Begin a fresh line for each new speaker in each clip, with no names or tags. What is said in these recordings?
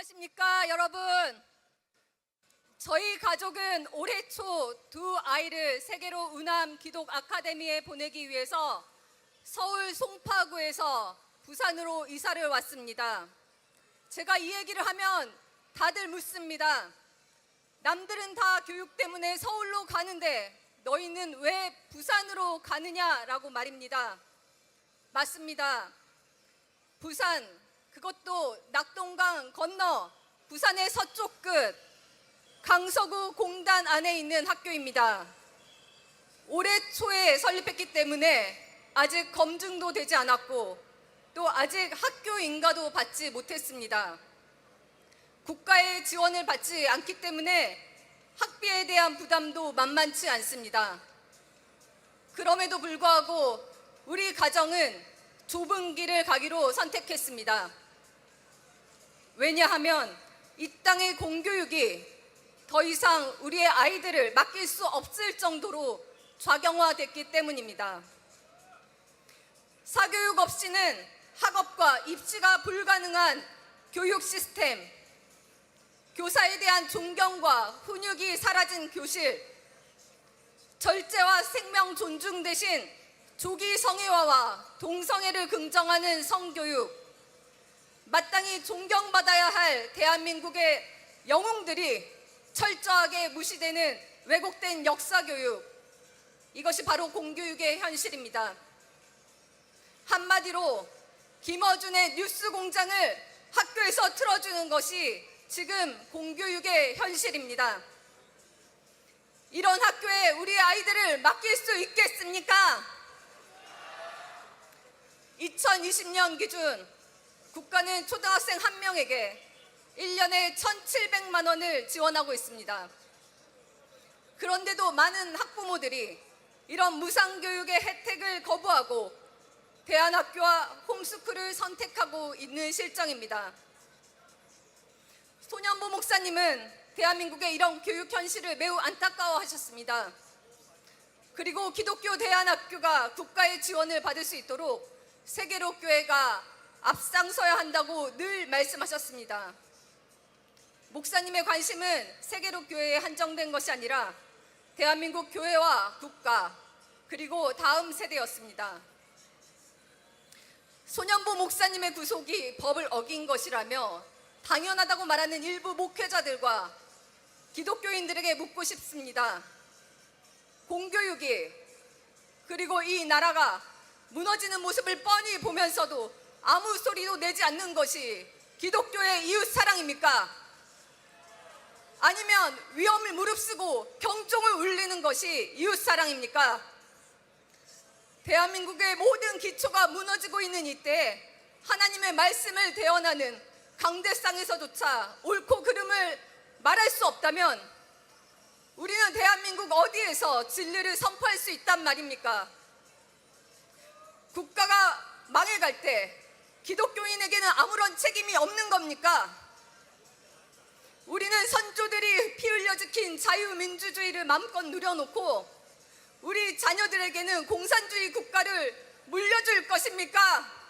안녕하십니까 여러분. 저희 가족은 올해 초 두 아이를 세계로 운암 기독 아카데미에 보내기 위해서 서울 송파구에서 부산으로 이사를 왔습니다. 제가 이 얘기를 하면 다들 묻습니다. 남들은 다 교육 때문에 서울로 가는데 너희는 왜 부산으로 가느냐라고 말입니다. 맞습니다. 부산 그것도 낙동강 건너 부산의 서쪽 끝 강서구 공단 안에 있는 학교입니다. 올해 초에 설립했기 때문에 아직 검증도 되지 않았고 또 아직 학교 인가도 받지 못했습니다. 국가의 지원을 받지 않기 때문에 학비에 대한 부담도 만만치 않습니다. 그럼에도 불구하고 우리 가정은 좁은 길을 가기로 선택했습니다. 왜냐하면 이 땅의 공교육이 더 이상 우리의 아이들을 맡길 수 없을 정도로 좌경화됐기 때문입니다. 사교육 없이는 학업과 입시가 불가능한 교육 시스템, 교사에 대한 존경과 훈육이 사라진 교실, 절제와 생명 존중 대신 조기 성애화와 동성애를 긍정하는 성교육, 마땅히 존경받아야 할 대한민국의 영웅들이 철저하게 무시되는 왜곡된 역사교육, 이것이 바로 공교육의 현실입니다. 한마디로 김어준의 뉴스 공장을 학교에서 틀어주는 것이 지금 공교육의 현실입니다. 이런 학교에 우리 아이들을 맡길 수 있겠습니까? 2020년 기준 국가는 초등학생 한 명에게 1년에 1,700만 원을 지원하고 있습니다. 그런데도 많은 학부모들이 이런 무상교육의 혜택을 거부하고 대안학교와 홈스쿨을 선택하고 있는 실정입니다. 소년보 목사님은 대한민국의 이런 교육 현실을 매우 안타까워하셨습니다. 그리고 기독교 대안학교가 국가의 지원을 받을 수 있도록 세계로 교회가 앞장서야 한다고 늘 말씀하셨습니다. 목사님의 관심은 세계로 교회에 한정된 것이 아니라 대한민국 교회와 국가 그리고 다음 세대였습니다. 소년보 목사님의 구속이 법을 어긴 것이라며 당연하다고 말하는 일부 목회자들과 기독교인들에게 묻고 싶습니다. 공교육이 그리고 이 나라가 무너지는 모습을 뻔히 보면서도 아무 소리도 내지 않는 것이 기독교의 이웃 사랑입니까? 아니면 위험을 무릅쓰고 경종을 울리는 것이 이웃 사랑입니까? 대한민국의 모든 기초가 무너지고 있는 이때 하나님의 말씀을 대언하는 강대상에서조차 옳고 그름을 말할 수 없다면 우리는 대한민국 어디에서 진리를 선포할 수 있단 말입니까? 국가가 망해갈 때 기독교인에게는 아무런 책임이 없는 겁니까? 우리는 선조들이 피 흘려 지킨 자유민주주의를 마음껏 누려놓고 우리 자녀들에게는 공산주의 국가를 물려줄 것입니까?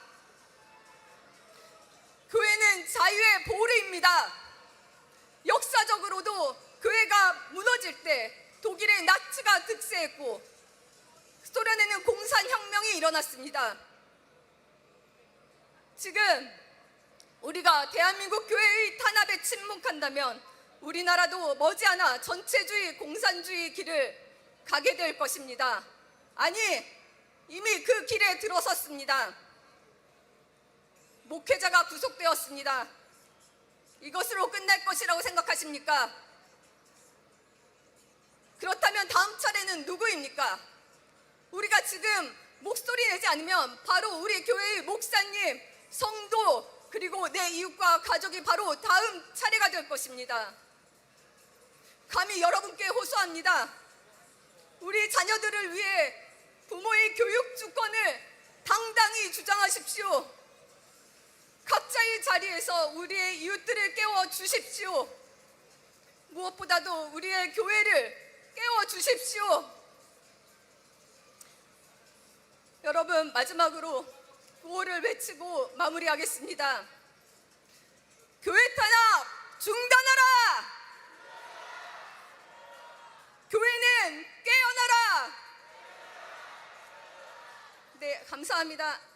교회는 자유의 보루입니다. 역사적으로도 교회가 무너질 때 독일의 나치가 득세했고 소련에는 공산혁명이 일어났습니다. 지금 우리가 대한민국 교회의 탄압에 침묵한다면 우리나라도 머지않아 전체주의 공산주의 길을 가게 될 것입니다. 아니, 이미 그 길에 들어섰습니다. 목회자가 구속되었습니다. 이것으로 끝날 것이라고 생각하십니까? 그렇다면 다음 차례는 누구입니까? 우리가 지금 목소리 내지 않으면 바로 우리 교회의 목사님, 성도, 그리고 내 이웃과 가족이 바로 다음 차례가 될 것입니다. 감히 여러분께 호소합니다. 우리 자녀들을 위해 부모의 교육 주권을 당당히 주장하십시오. 각자의 자리에서 우리의 이웃들을 깨워 주십시오. 무엇보다도 우리의 교회를 깨워 주십시오. 여러분 마지막으로 구호를 외치고 마무리하겠습니다. 교회 탄압 중단하라! 교회는 깨어나라! 네, 감사합니다.